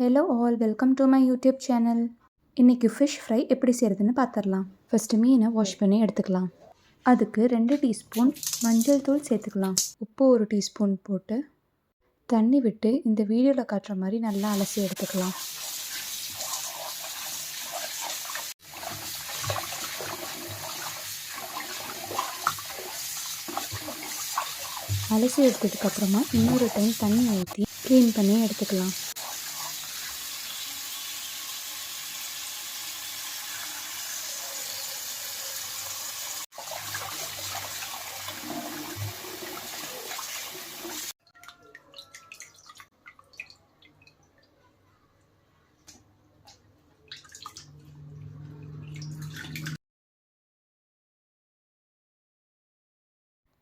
Hello all welcome to my YouTube channel இன்றைக்கி fish fry எப்படி செய்கிறதுன்னு பார்த்துடலாம் ஃபஸ்ட்டு மீனை வாஷ் பண்ணி எடுத்துக்கலாம். அதுக்கு ரெண்டு டீஸ்பூன் மஞ்சள் தூள் சேர்த்துக்கலாம். உப்பு ஒரு டீஸ்பூன் போட்டு தண்ணி விட்டு இந்த வீடியோவில் காட்டுற மாதிரி நல்லா அலசி எடுத்துக்கலாம். அலசி எடுத்ததுக்கப்புறமா இன்னொரு டைம் தண்ணி ஊற்றி க்ளீன் பண்ணி எடுத்துக்கலாம்.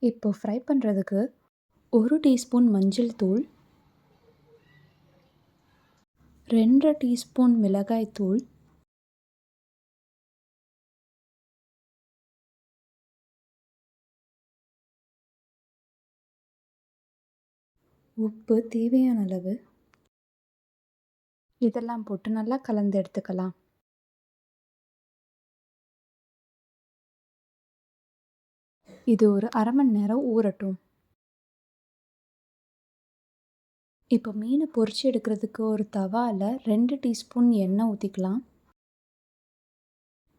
இப்போ ஃப்ரை பண்ணுறதுக்கு ஒரு டீஸ்பூன் மஞ்சள் தூள் ரெண்டரை டீஸ்பூன் மிளகாய் தூள் உப்பு தேவையான அளவு. இதெல்லாம் போட்டு நல்லா கலந்து எடுத்துக்கலாம். இது ஒரு அரை மணி நேரம் ஊறட்டும். இப்போ மீனை பொறிச்சு எடுக்கிறதுக்கு ஒரு தவாவில் ரெண்டு டீஸ்பூன் எண்ணெய் ஊற்றிக்கலாம்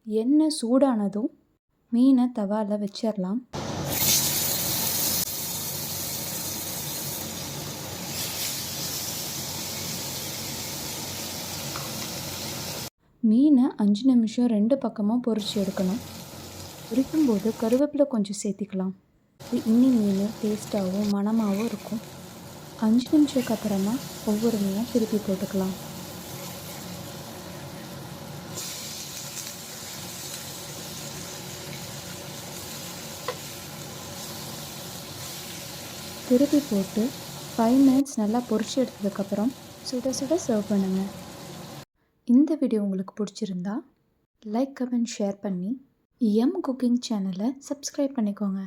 எண்ணெய் சூடானதும் மீனை தவாவில் வச்சிடலாம் மீனை அஞ்சு நிமிஷம் ரெண்டு பக்கமும் பொரிச்சு எடுக்கணும். பொரிக்கும்போது கருவேப்பிலை கொஞ்சம் சேர்த்திக்கலாம். இன்னி மீன் டேஸ்ட்டாகவும் மணமாகவும் இருக்கும். அஞ்சு நிமிஷத்துக்கு அப்புறமா ஒவ்வொரு மீனும் திருப்பி போட்டுக்கலாம். திருப்பி போட்டு ஃபைவ் மினிட்ஸ் நல்லா பொரிச்சு எடுத்ததுக்கப்புறம் சுட சுட சர்வ் பண்ணுங்கள் இந்த வீடியோ உங்களுக்கு பிடிச்சிருந்தா லைக் கமெண்ட் ஷேர் பண்ணி எம் குக்கிங் சேனலை சப்ஸ்கிரைப் பண்ணிக்கோங்க.